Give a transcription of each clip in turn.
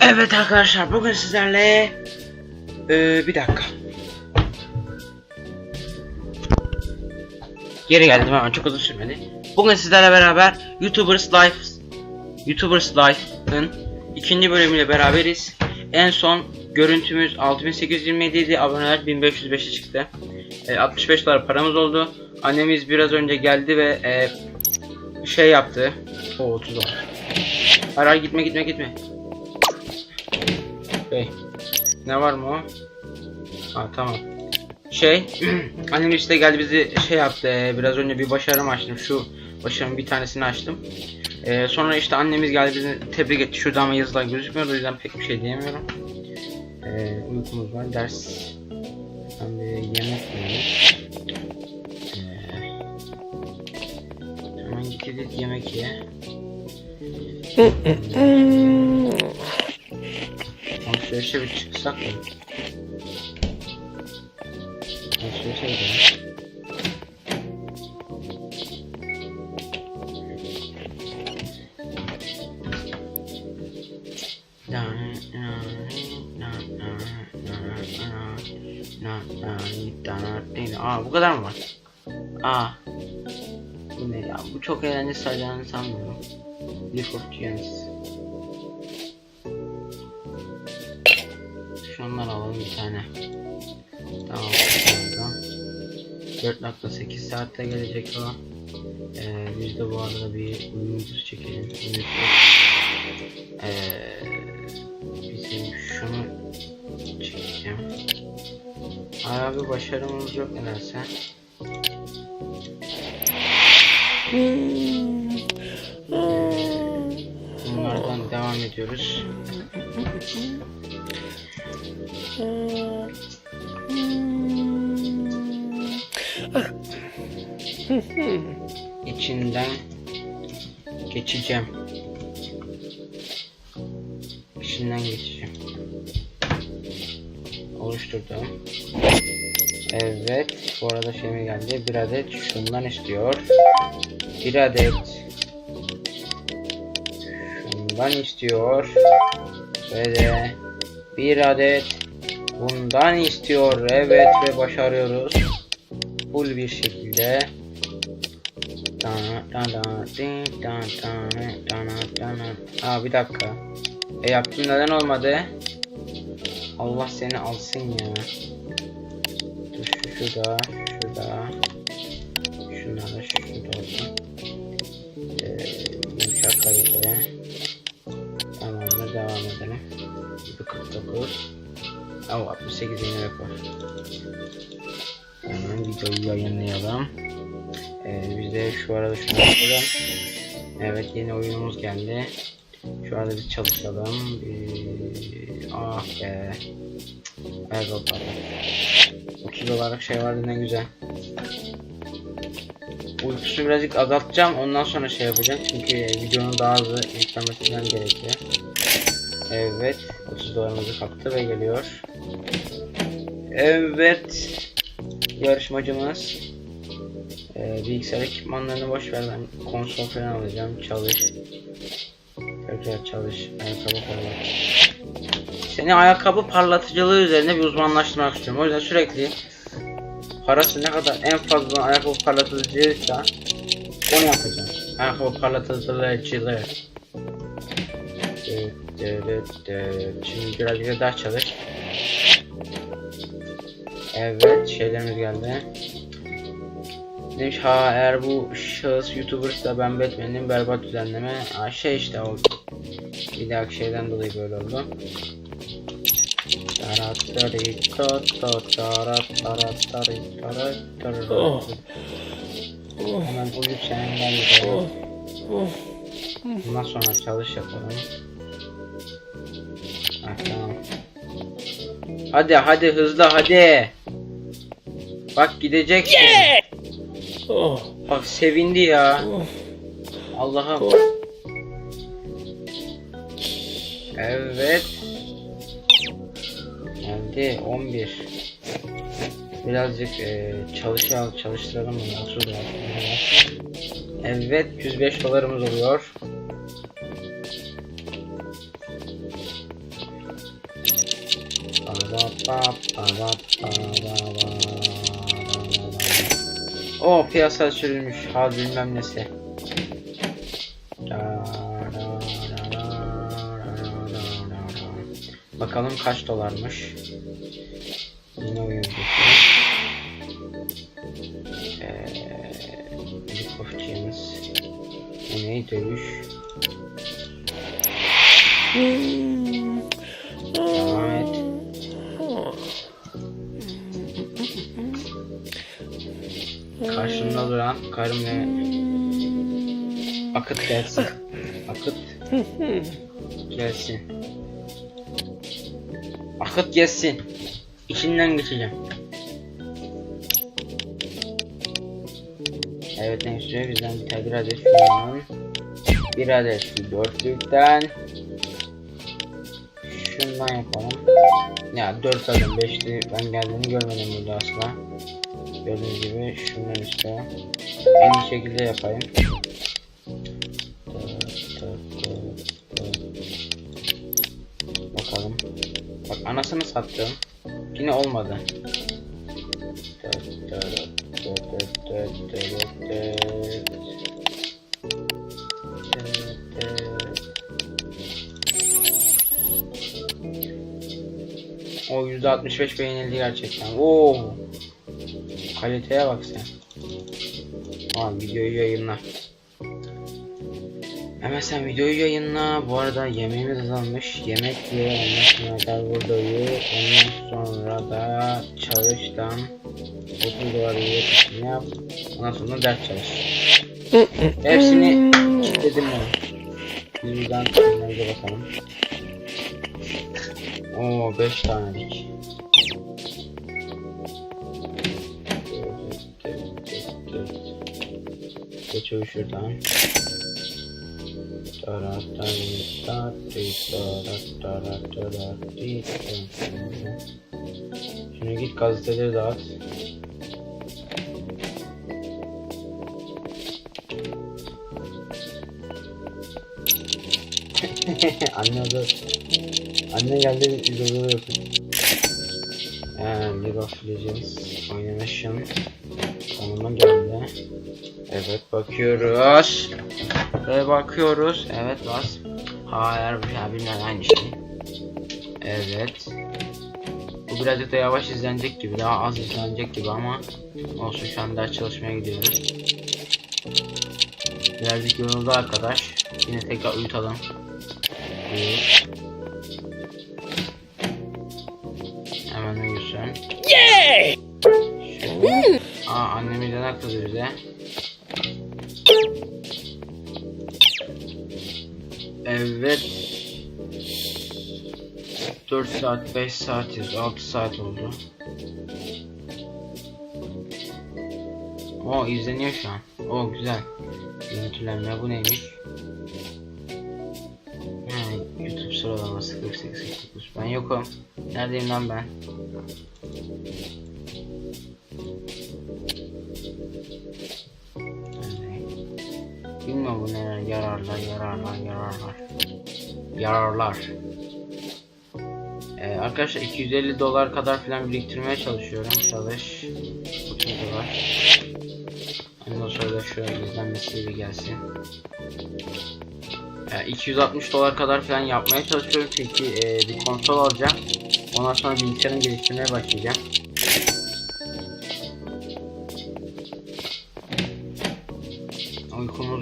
Evet arkadaşlar bugün sizlerle Ee, bir dakika. Geri geldim hemen çok uzun sürmedi. Bugün sizlerle beraber YouTubers Life YouTubers Life'ın ikinci bölümüyle beraberiz. En son görüntümüz 6827 idi, aboneler 1505'e çıktı. Ee, 65 dolar paramız oldu. Annemiz biraz önce geldi ve e, şey yaptı. O 30 dolar. Hayır gitme gitme gitme. Şey. Ne var mı o? Ha tamam. Şey, annem işte geldi bizi şey yaptı. e, biraz önce bir başarımı açtım. Şu başarımın bir tanesini açtım. E, sonra işte annemiz geldi bizi tebrik etti. Şurada ama yazılar gözükmüyor o yüzden pek bir şey diyemiyorum. E, uykumuz var. Ders. Ben bir yemek yiyelim. E, hemen gidip yemek ye. Alışverişe bir çıksak mı? Alışverişe gidelim. Aa bu kadar mı var? Aa. Bu ne ya? Bu çok eğlenceli sayacağını sanmıyorum. Leaf of Giants. Tane. Tamam. Tamam. 4.8 saatte gelecek o. Ee, biz de bu arada bir uyum videosu çekelim. Ee, bizim şunu çekeceğim. Hala bir başarımız yok nedense. Bunlardan devam ediyoruz. İçinden geçeceğim. İçinden geçeceğim. Oluşturdum. Evet. Bu arada şey mi geldi? Bir adet şundan istiyor. Bir adet şundan istiyor. Ve de bir adet bundan istiyor. Evet ve başarıyoruz. Full bir şekilde. Aa bir dakika. E yaptım neden olmadı? Allah seni alsın ya. Dur şu şurada, şurada. Şunlar da şurada. Ee, yumuşak kalite. 49. Ama 68 yeni rekor. Hemen videoyu yayınlayalım. Ee, biz de şu arada şunu yapalım. Evet yeni oyunumuz geldi. Şu arada biz çalışalım. Ee, ah be. Ver para. 30 dolarlık şey vardı ne güzel. Uykusunu birazcık azaltacağım ondan sonra şey yapacağım çünkü videonun daha hızlı yüklenmesinden gerekiyor. Evet 30 dolarımızı kaptı ve geliyor. Evet yarışmacımız ee, bilgisayar ekipmanlarını boş ver ben konsol falan alacağım çalış. Tekrar çalış ayakkabı parlat seni ayakkabı parlatıcılığı üzerine bir uzmanlaştırmak istiyorum. O yüzden sürekli parası ne kadar en fazla ayakkabı parlatıcıysa onu yapacağım. Ayakkabı parlatıcılığı Evet. Şimdi birazcık daha çalış. Evet, şeylerimiz geldi. Demiş ha eğer bu şahıs YouTuber'sa ben Batman'in berbat düzenleme. Ha, şey işte o bir dahaki şeyden dolayı böyle oldu. Oh. Hemen uyup senin geldi. Bundan sonra çalış yapalım. Hadi hadi hızlı hadi. Bak gideceksin. Oh. Bak sevindi ya. Oh. Allah'ım. Oh. Evet. Geldi 11. Birazcık e, çalışalım, çalıştıralım bunu. 30 dolar. Evet 105 dolarımız oluyor. O piyasa sürülmüş. Ha bilmem nesi. Bakalım kaç dolarmış. Yine oyun geçiyor. Eee. Bu ne? Dövüş. Devam Karşımda duran karım ve akıt gelsin. Akıt gelsin. Akıt gelsin. İçinden geçeceğim. Evet ne istiyor bizden bir tane bir adet şundan. Bir adet şu dörtlükten. Şundan yapalım. Ya 4 adım 5'ti ben geldiğini görmedim burada asla. Gördüğünüz gibi şundan işte. En iyi şekilde yapayım. Bakalım. Bak anasını sattım. Yine olmadı. O %65 beğenildi gerçekten. Oo. Kaliteye bak sen. Tamam videoyu yayınla. Hemen sen videoyu yayınla. Bu arada yemeğimiz azalmış. Yemek ye. Ondan sonra gel burada uyu. Ondan sonra da çalıştan 30 dolar üretim yap. Ondan sonra ders çalış. Hepsini kilitledim ben. Ürünlerimize bakalım. Oo 5 tanelik. Geçiyor şuradan. Şimdi git gazeteleri dağıt. Anne de Anne geldi videoları yapıyor. Ee, League of Legends Oynanışın sonuna geldi. Evet bakıyoruz. Ve bakıyoruz. Evet bas. Hayır ya bilmem aynı şey. Evet. Bu birazcık da yavaş izlenecek gibi. Daha az izlenecek gibi ama olsun şu an çalışmaya gidiyoruz. Birazcık yoruldu arkadaş. Yine tekrar uyutalım. Uyut. Annem birden kızdı bize. Evet. 4 saat, 5 saatiz, 6 saat oldu. O izleniyor şu an. O güzel. Görüntülenme bu neymiş? Ha, YouTube sıralaması 48 49. Ben yokum. Neredeyim lan ben? Bilmiyorum bu neler yararlar yararlar yararlar. Yararlar. Ee, arkadaşlar 250 dolar kadar falan biriktirmeye çalışıyorum. Çalış 30 dolar ondan sonra da şu izlenmesi bir gelsin. Ee, 260 dolar kadar falan yapmaya çalışıyorum. Çünkü e, bir konsol alacağım. Ondan sonra bilgisayarını geliştirmeye başlayacağım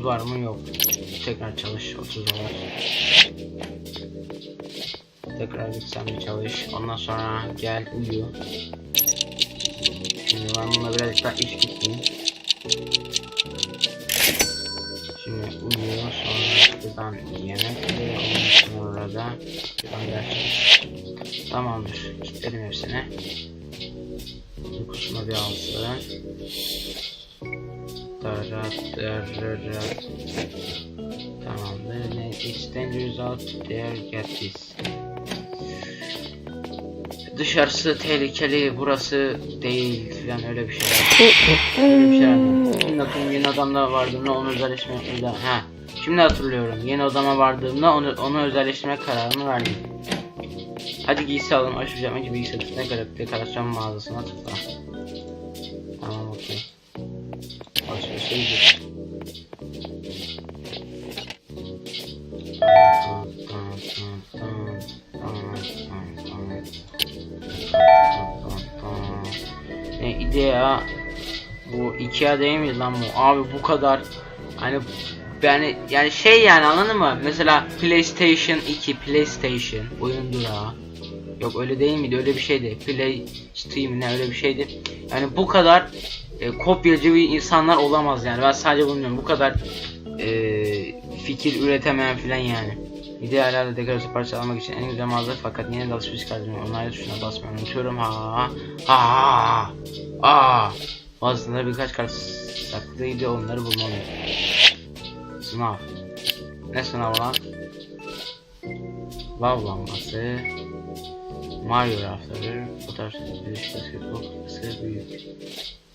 var mı? Yok. Tekrar çalış 30 dolar. Tekrar git sen bir çalış. Ondan sonra gel uyu. Şimdi ben buna birazcık daha iş gitmeyeyim. Şimdi uyu sonra buradan yemek ye. Ondan sonra da buradan ders. Tamamdır. Kilitledim hepsini. Uykusuna bir alsın. Tamamdır. Ne extend result there get this. Dışarısı tehlikeli, burası değil falan öyle bir şeyler. öyle bir şeyler. Hatırlıyorum yeni adamla vardığımda onu özelleştirme ha. Şimdi hatırlıyorum. Yeni odama vardığımda onu onu özelleştirme kararını verdim. Hadi giysi alalım. Açmayacağım. Önce bilgisayar üstüne garip dekorasyon mağazasına tıkla. Tamam okey. Ne idea bu Ikea değil mi lan bu? Abi bu kadar hani yani yani şey yani anladın mı? Mesela PlayStation 2 PlayStation oyun durağı. Yok öyle değil miydi? Öyle bir şeydi. Play Steam ne öyle bir şeydi. Yani bu kadar e, kopyacı bir insanlar olamaz yani. Ben sadece bunu diyorum. Bu kadar e, fikir üretemeyen filan yani. İdealerle dekorasyon parça almak için en güzel mağaza fakat yine de alışveriş kartını onayla tuşuna basmayı unutuyorum. Ha ha ha ha. Bazıları birkaç kart saklıydı onları bulmalıyım. Sınav. Ne sınav lan? Lav lambası. Mario rafları. Fotoğraf basketbol kısa büyük.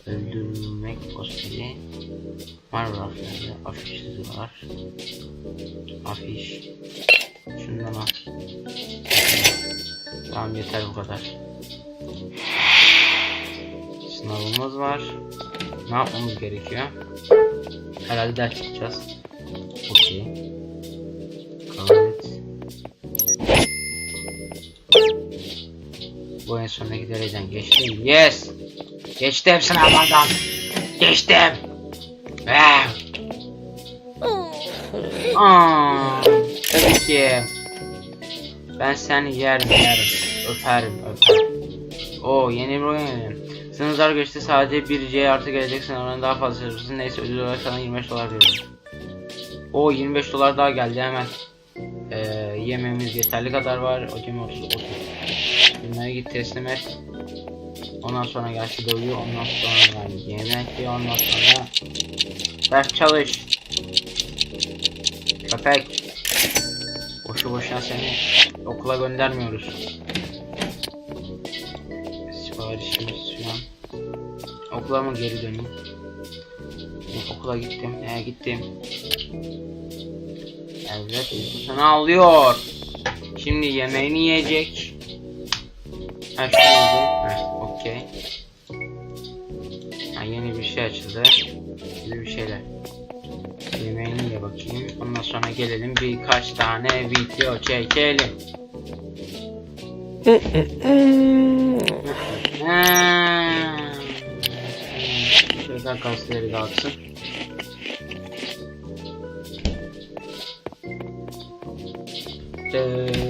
Öldürmek posteri. Mario rafları. Afiş var. Afiş. Şundan al. Tamam yeter bu kadar. Sınavımız var. Ne yapmamız gerekiyor? Herhalde ders çıkacağız. Okey. Evet. Bu en sondaki dereceden geçtim. Yes! Geçtim sınavlardan. Geçtim. Eh. Aa, tabii ki. Ben seni yerim yerim. Öperim öperim. Oo yeni bir oyun yedim. Sınıflar geçti sadece bir C artı gelecek sınavdan daha fazla çalışırsın. Neyse ödül olarak sana 25 dolar veriyorum. O 25 dolar daha geldi hemen. Ee, yemeğimiz yeterli kadar var. Hocam 30 30. Bunları git teslim et. Ondan sonra şu doyuyor. Ondan sonra yemek ye. Ondan sonra ders çalış. Köpek. Boşu boşuna seni okula göndermiyoruz. Siparişimiz şu an. Okula mı geri döneyim? Okula gittim. He gittim. Evet sana alıyor. Şimdi yemeğini yiyecek. Ha şu yedi. Okey. Ha yeni bir şey açıldı. Gibi bir şeyler. Yemeğini ye bakayım. Ondan sonra gelelim birkaç tane video çekelim. Şuradan kasları dağıtsın. Gazı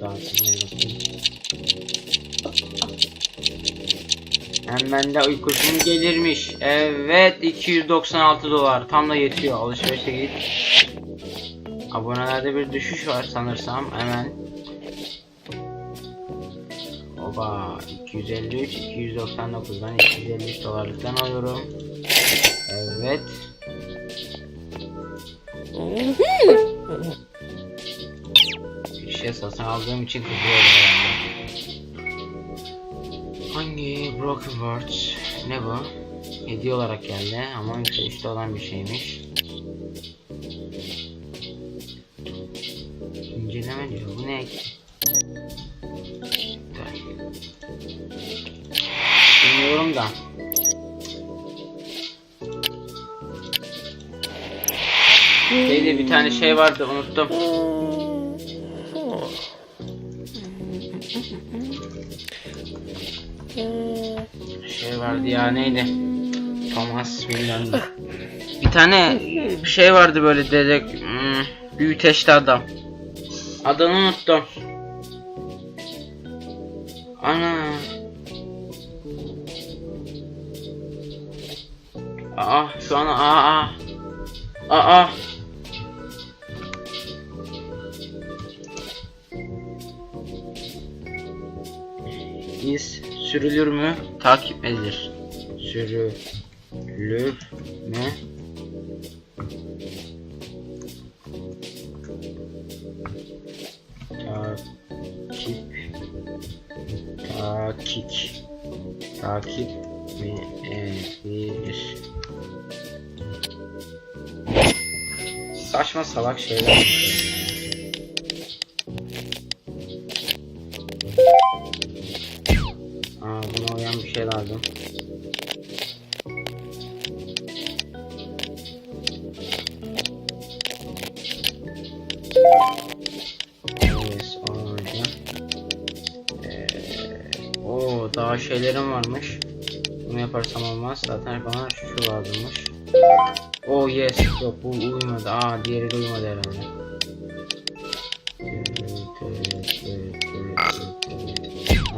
dağıtmaya bakayım. Hemen de uykusum gelirmiş. Evet 296 dolar. Tam da yetiyor. Alışverişe git. Abonelerde bir düşüş var sanırsam. Hemen. Oba 253 299'dan 253 dolarlıktan alıyorum. Evet. Satın aldığım için kızıyorum herhalde. Hangi Broken Words? Ne bu? Hediye olarak geldi ama yükselişte olan bir şeymiş. İnceleme diyor. Bu ne? Bilmiyorum da. Şeyde bir tane şey vardı unuttum. Vardı ya neydi? Thomas bilmem. Bir tane şey vardı böyle dedek hmm, büyüteçli adam. Adını unuttum. Ana. Aa şu an aa aa. Aa. Is sürülür mü? Takip edilir. Sürülür mü? Takip takip takip mi edilir? Saçma salak şeyler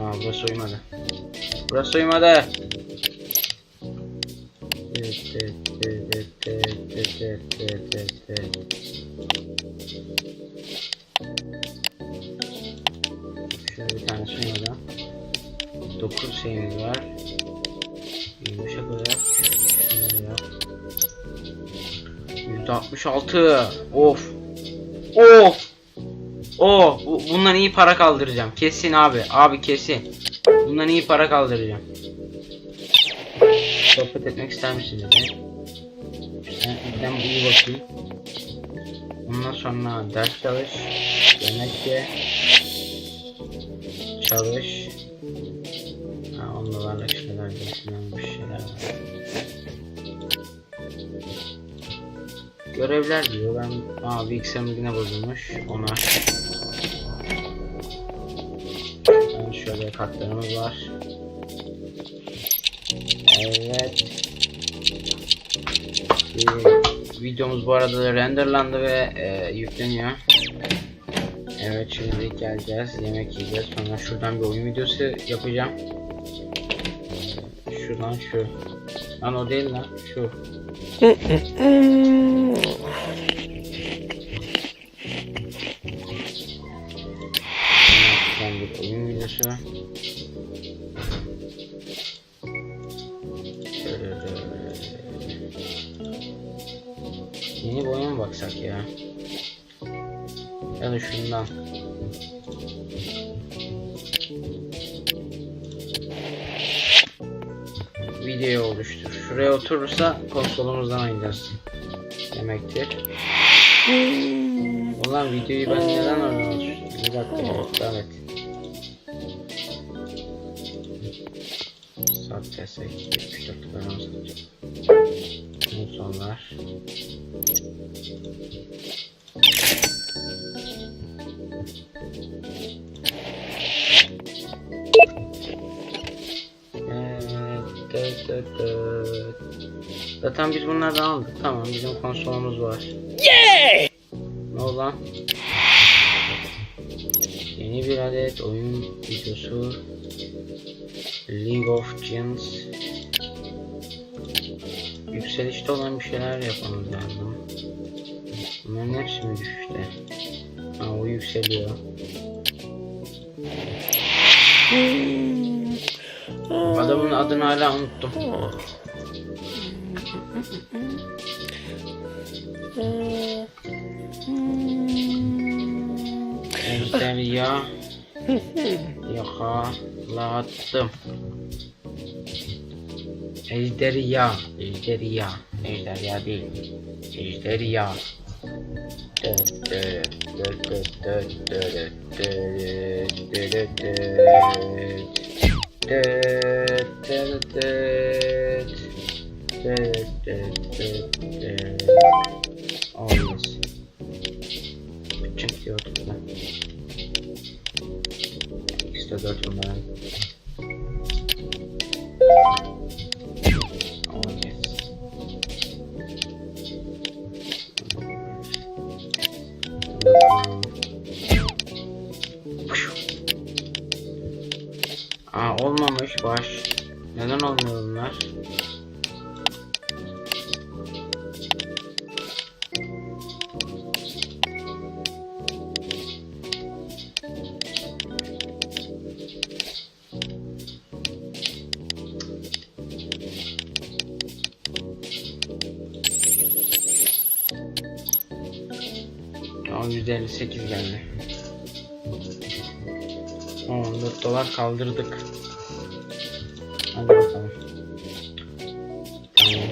Aa burası uyumadı. Burası uyumadı. Şöyle bir tane uyumadı. 9 şeyimiz var. Yumuşak olarak şunları yap. 166. Of. Of. Bu, bundan iyi para kaldıracağım. Kesin abi. Abi kesin. Bundan iyi para kaldıracağım. Sohbet etmek ister misiniz? Ben, iyi bakayım. Ondan sonra ders çalış. Yemek ye. Çalış. Ha, onlarla şeyler bir şeyler var. Görevler diyor. Ben aa bilgisayarım yine bozulmuş. Ona şöyle kartlarımız var. Evet. Ee, videomuz bu arada da renderlandı ve e, yükleniyor. Evet şimdi geleceğiz. Yemek yiyeceğiz. Sonra şuradan bir oyun videosu yapacağım. Şuradan şu. Lan o değil lan. Şu. Şöyle de- Yeni bir baksak ya? Ya da şundan. Video oluştur. Şuraya oturursa konsolumuzdan oynayacağız. Demektir. Ulan videoyu ben neden oradan oluşturdum? Bir dakika. Devam et. Dolayısıyla hiç sıcaklıklarımız muhtonlar. Ee, Zaten biz bunlardan aldık. Tamam bizim konsolumuz var. Yeah! Ne olan? Yeni bir adet oyun videosu. League of Legends. Yükselişte olan bir şeyler yapmamız lazım. Bunların hepsi mi düşüşte? Ha o yükseliyor. Adamın adını hala unuttum. Ejderha yakalattım. Ejderha, ejderha, ejderha değil. Ejderha. Dıt dıt dıt dıt 这叫什么？158 geldi. 14 dolar kaldırdık. Hadi bakalım. Tamam.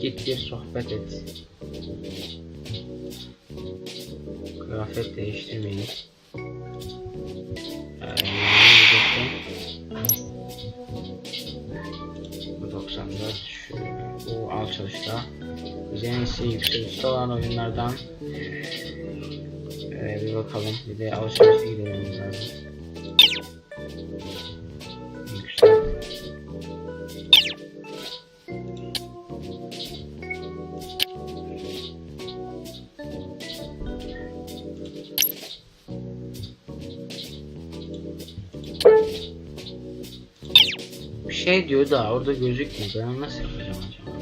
Git bir sohbet et. Kıyafet değiştirmeyin. Ee, bu 94 şu, bu alçalışta. Biz en iyisi yükselişte olan oyunlardan ee, bir bakalım. Bir de alışverişe gidelim lazım. Bir şey diyor da orada gözükmüyor. Ben nasıl yapacağım acaba?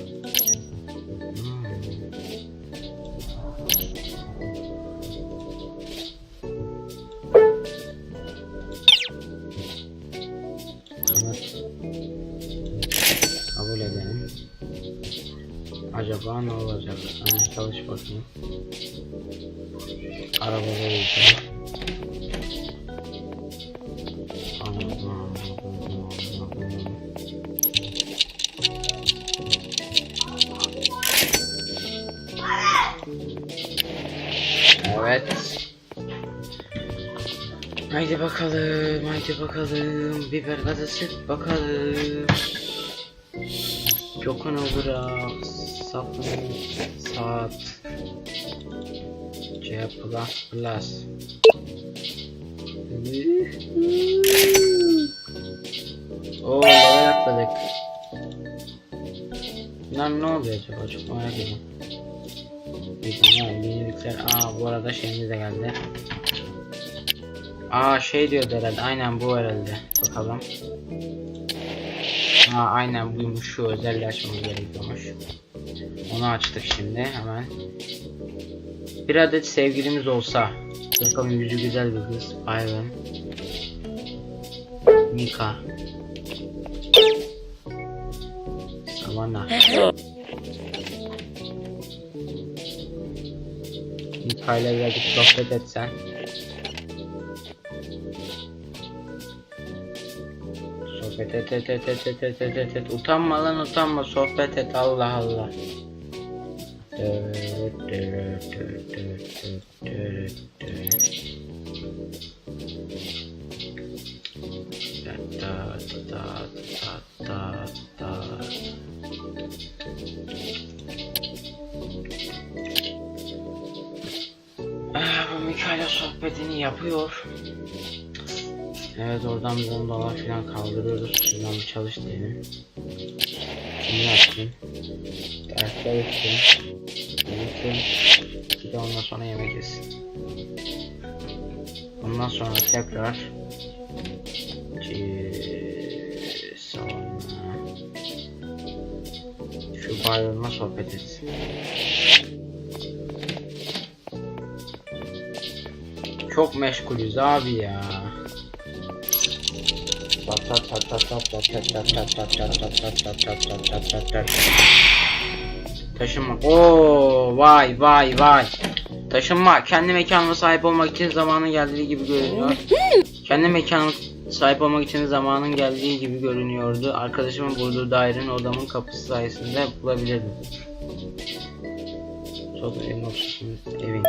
Bakalım, haydi bakalım. Biber gazı sık bakalım. Yokunu bırak. Sapını sat. C. Oo level atladık. Lan ne oluyor acaba çok merak ediyorum. Bizim yani yenilikler. Aa bu arada şeyimiz de geldi. Aa şey diyordu herhalde. Aynen bu herhalde. Bakalım. Aa aynen buymuş. Şu özelliği açmamız gerekiyormuş. Onu açtık şimdi hemen. Bir adet sevgilimiz olsa. Bakalım yüzü güzel bir kız. Ivan. Mika. Savannah. Mika ile birazcık sohbet etsen. Sohbet et et et et et et et et et Utanma lan utanma sohbet et Allah Allah. Ah, bu Mikaela sohbetini yapıyor. Evet oradan bir 10 dolar falan kaldırıyoruz. Şuradan bir çalış diyelim. Şimdi yaptım. Ders çalıştım. Uyuttum. Bir de ondan sonra yemek yesin. Ondan sonra tekrar sonra şu bayramla sohbet etsin. Çok meşgulüz abi ya. Taşınma. Oo vay vay vay. Taşınma. Kendi mekanıma sahip olmak için zamanın geldiği gibi görünüyor. Kendi mekanıma sahip olmak için zamanın geldiği gibi görünüyordu. Arkadaşımın bulduğu dairenin odamın kapısı sayesinde bulabilirdim. Sol evin ortasında evin.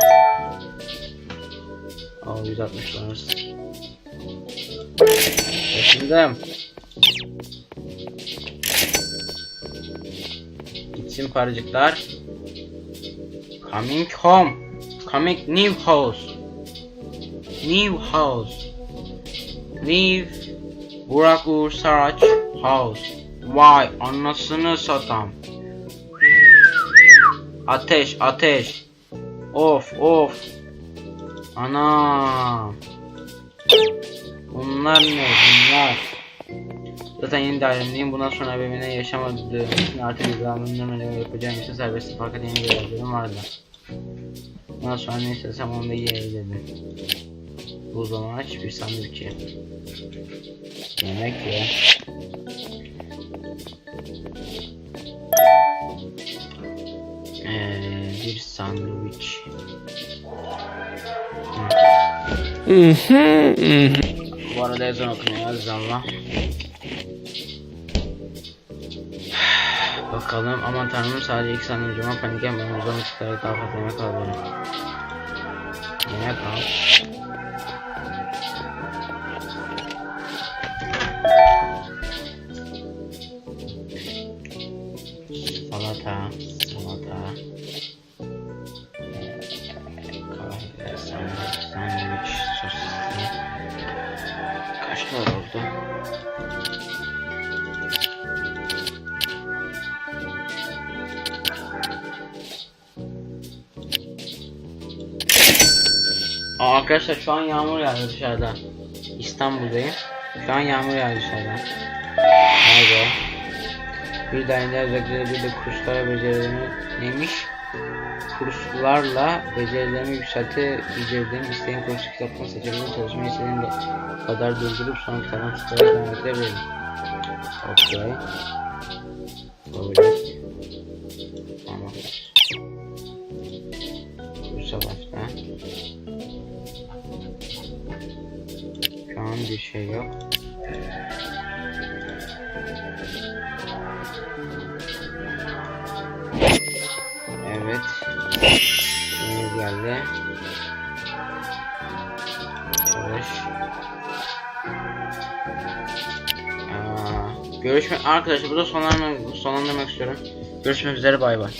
Aa 160 dolar. Taşındım. Gitsin paracıklar. Coming home. Coming new house. New house. New Burak Uğur Saraç house. Vay anasını satam. Ateş ateş. Of of. Ana. Bunlar ne? Bunlar. Zaten yeni dairemdeyim. Bundan sonra evimine yaşamadığı için artık izlenimlemelerini yapacağım için serbest fakat yeni bir evlerim vardı. Bundan sonra ne istesem onu da yiyebilirim. Bu zaman aç bir sandık ki. Yemek ye. Ee, bir sandviç. Mm-hmm. Mm-hmm. Bu arada ezan okunuyor Azizallah. Bakalım aman tanrım sadece iki saniye önce ama panik yapmayın uzun tutarı daha fazla yemek alıyorum. Yemek al. Şu an yağmur yağıyor dışarıda. İstanbul'dayım. Şu an yağmur yağıyor dışarıda. Vay be. Bir de aynı özellikle bir de kurslara becerilerimi neymiş? Kurslarla becerilerimi yükseltebileceğim isteğim konusu kitaptan seçebildiğim çalışmayı istediğim de kadar durdurup sonra kitaptan tutarak devam edebilirim. Okey. Tamam. Bir şey yok. Evet. Yeni geldi. Çalış. Aa, görüşmek arkadaşlar burada sonlandırmak, sonlandırmak istiyorum. Görüşmek üzere bay bay.